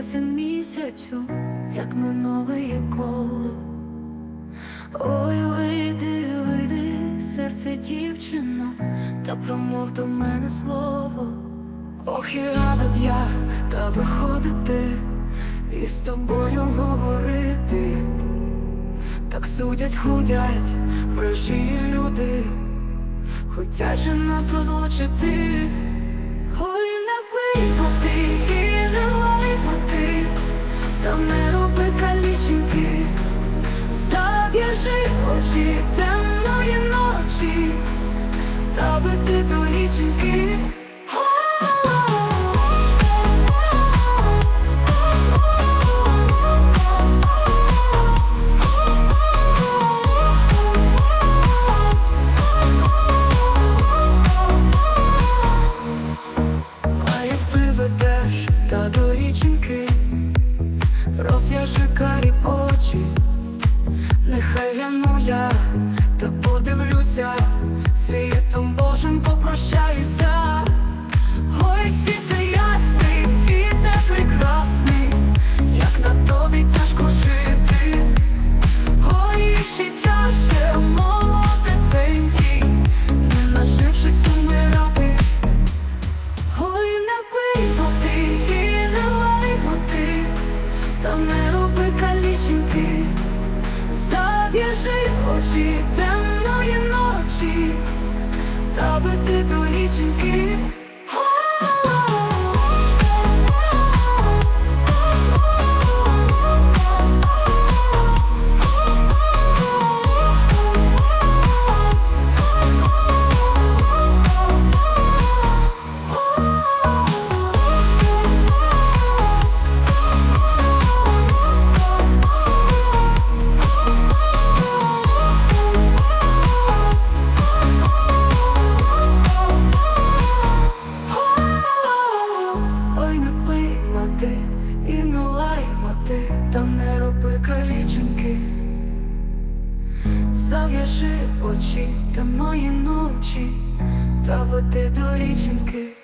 ясен місяцю, як минуле коло. Ой, вийди, вийди, серце дівчино, та промов до мене слово. Ох, і рада б я та виходити і з тобою говорити. Так судять, худять вражі люди, хотять же нас розлучити. Очі темної ночі, та веди до річеньки. Та до річеньки, розв'яжи карі очі, нехай я та подивлюся, світом Божим очі темної ночі, та веди до річеньки. Очі темної ночі, та води до річеньки.